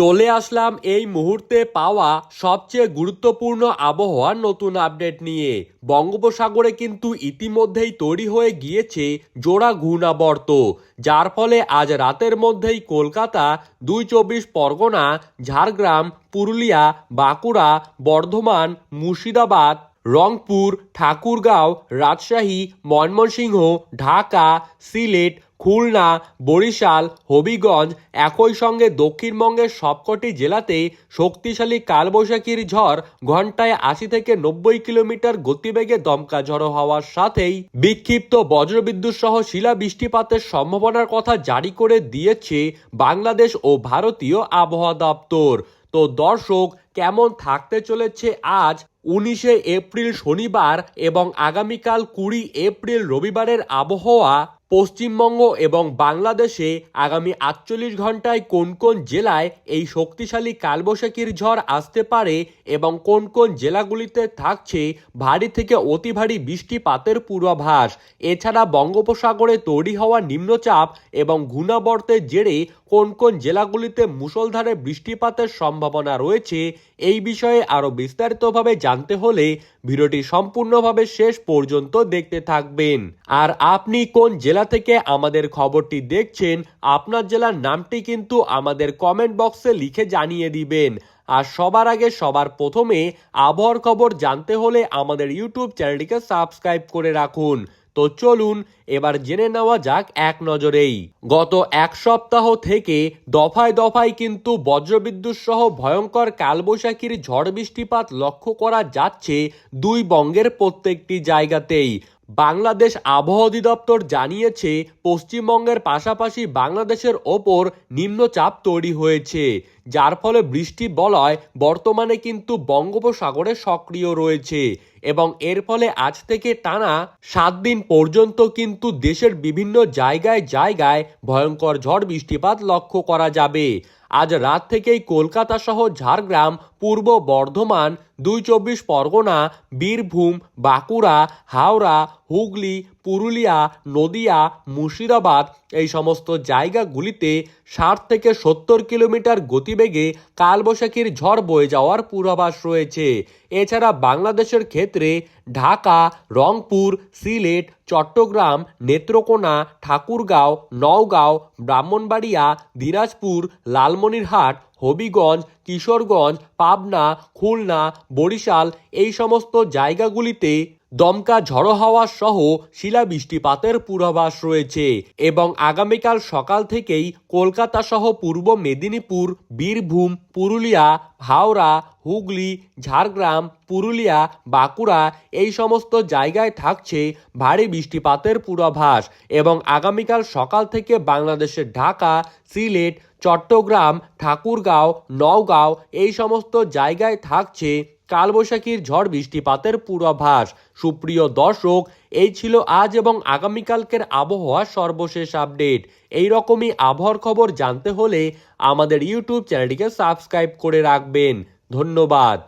চলে আসলাম এই মুহূর্তে পাওয়া সবচেয়ে গুরুত্বপূর্ণ আবহাওয়ার নতুন আপডেট নিয়ে। বঙ্গোপসাগরে কিন্তু ইতিমধ্যেই তৈরি হয়ে গিয়েছে জোড়া ঘূর্ণাবর্ত, যার ফলে আজ রাতের মধ্যেই কলকাতা, দুই চব্বিশ পরগনা, ঝাড়গ্রাম, পুরুলিয়া, বাঁকুড়া, বর্ধমান, মুর্শিদাবাদ, রংপুর, ঠাকুরগাঁও, রাজশাহী, ময়মনসিংহ, ঢাকা, সিলেট খুলনা, বরিশাল, হবিগঞ্জ একই সঙ্গে দক্ষিণবঙ্গের সবকটি জেলাতেই শক্তিশালী কালবৈশাখীর ঝড় ঘন্টায় আশি থেকে নব্বই কিলোমিটার গতিবেগে দমকা ঝড়ো হওয়ার সাথেই বিক্ষিপ্ত বজ্রবিদ্যুৎ সহ শিলা বৃষ্টিপাতের সম্ভাবনার কথা জারি করে দিয়েছে বাংলাদেশ ও ভারতীয় আবহাওয়া দপ্তর। তো দর্শক, কেমন থাকতে চলেছে আজ? উনিশে এপ্রিল শনিবার এবং আগামীকাল কুড়ি এপ্রিল রবিবারের আবহাওয়া পশ্চিমবঙ্গ এবং বাংলাদেশে আগামী আটচল্লিশ ঘন্টায় কোন কোন জেলায় এই শক্তিশালী কালবৈশাখীর ঝড় আসতে পারে এবং কোন কোন জেলাগুলিতে থাকছে ভারী থেকে অতি ভারী বৃষ্টিপাতের পূর্বাভাস? এছাড়া বঙ্গোপসাগরে তৈরি হওয়া নিম্নচাপ এবং ঘূর্ণাবর্তের জেরে কোন কোন জেলাগুলিতে মুষলধারে বৃষ্টিপাতের সম্ভাবনা রয়েছে? এই বিষয়ে আরও বিস্তারিতভাবে জানতে হলে ভিডিওটি সম্পূর্ণভাবে শেষ পর্যন্ত দেখতে থাকবেন। আর আপনি কোন জেলা থেকে আমাদের খবরটি দেখছেন, আপনার জেলার নামটি কিন্তু আমাদের কমেন্ট বক্সে লিখে জানিয়ে দিবেন। আর সবার আগে সবার প্রথমে আবহাওয়ার খবর জানতে হলে আমাদের ইউটিউব চ্যানেলটিকে সাবস্ক্রাইব করে রাখুন। তো চলুন এবার জেনে নেওয়া যাক এক নজরেই। গত এক সপ্তাহ থেকে দফায় দফায় কিন্তু বজ্রবিদ্যুৎ সহ ভয়ঙ্কর কালবৈশাখীর ঝড় বৃষ্টিপাত লক্ষ্য করা যাচ্ছে দুই বঙ্গের প্রত্যেকটি জায়গাতেই। বাংলাদেশ আবহাওয়া অধিদপ্তর জানিয়েছে, পশ্চিমবঙ্গের পাশাপাশি বাংলাদেশের ওপর নিম্নচাপ তৈরি হয়েছে, যার ফলে বৃষ্টি বলয় বর্তমানে কিন্তু বঙ্গোপসাগরে সক্রিয় রয়েছে এবং এর ফলে আজ থেকে টানা সাত দিন পর্যন্ত কিন্তু দেশের বিভিন্ন জায়গায় জায়গায় ভয়ঙ্কর ঝড় বৃষ্টিপাত লক্ষ্য করা যাবে। আজ রাত থেকেই কলকাতা সহ ঝাড়গ্রাম, পূর্ব বর্ধমান দুই চব্বিশ পরগনা, বীরভূম, বাঁকুড়া, হাওড়া, হুগলি, পুরুলিয়া, নদিয়া, মুর্শিদাবাদ এই সমস্ত জায়গাগুলিতে ষাট থেকে সত্তর কিলোমিটার গতিবেগে কালবৈশাখীর ঝড় বয়ে যাওয়ার পূর্বাভাস রয়েছে। এছাড়া বাংলাদেশের ক্ষেত্রে ঢাকা, রংপুর, সিলেট, চট্টগ্রাম, নেত্রকোনা, ঠাকুরগাঁও, নওগাঁও, ব্রাহ্মণবাড়িয়া, দিনাজপুর, লালমনিরহাট হবিগঞ্জ কিশোরগঞ্জ পাবনা খুলনা বরিশাল এই সমস্ত জায়গাগুলিতে দমকা ঝড়ো হাওয়া সহ শিলা বৃষ্টিপাতের পূর্বাভাস রয়েছে এবং আগামীকাল সকাল থেকেই কলকাতা সহ পূর্ব মেদিনীপুর, বীরভূম, পুরুলিয়া, হাওড়া, হুগলি, ঝাড়গ্রাম, পুরুলিয়া, বাঁকুড়া এই সমস্ত জায়গায় থাকছে ভারী বৃষ্টিপাতের পূর্বাভাস এবং আগামীকাল সকাল থেকে বাংলাদেশের ঢাকা, সিলেট, চট্টগ্রাম, ঠাকুরগাঁও, নওগাঁও এই সমস্ত জায়গায় থাকছে কালবৈশাখীর ঝড় বৃষ্টিপাতের পূর্বাভাস। সুপ্রিয় দর্শক, এই ছিল আজ এবং আগামীকালকের আবহাওয়ার সর্বশেষ আপডেট। এই রকমই আবহাওয়ার খবর জানতে হলে আমাদের ইউটিউব চ্যানেলটিকে সাবস্ক্রাইব করে রাখবেন। ধন্যবাদ।